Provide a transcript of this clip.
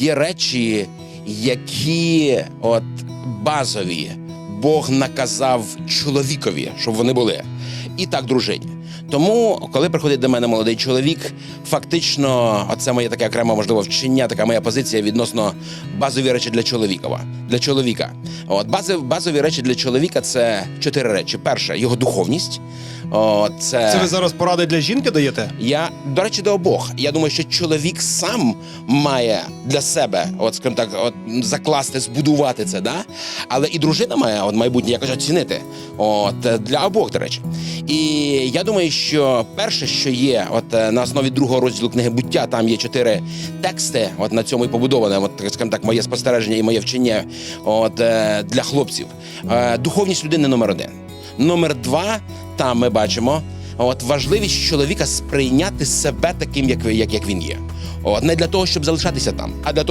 Є речі, які от базові Бог наказав чоловікові, щоб вони були, і так дружині. Тому, коли приходить до мене молодий чоловік, фактично, оце моє таке окреме можливо вчення, така моя позиція відносно базові речі для чоловікова. Для чоловіка. От базові, базові речі для чоловіка це чотири речі. Перше, його духовність. От, Це ви зараз поради для жінки даєте? я, до речі, до обох. Я думаю, що чоловік сам має для себе, от скажімо так, от закласти, збудувати це, да? але і дружина має от майбутнє якось оцінити. От для обох, до речі. І я думаю, що перше, що є, от е, на основі другого розділу книги буття, там є чотири тексти. От на цьому і побудоване, от скажімо так, моє спостереження і моє вчення от, е, для хлопців. Е, Духовність людини номер один. Номер два, там ми бачимо от важливість чоловіка сприйняти себе таким, як, як, як він є. От не для того, щоб залишатися там, а для того,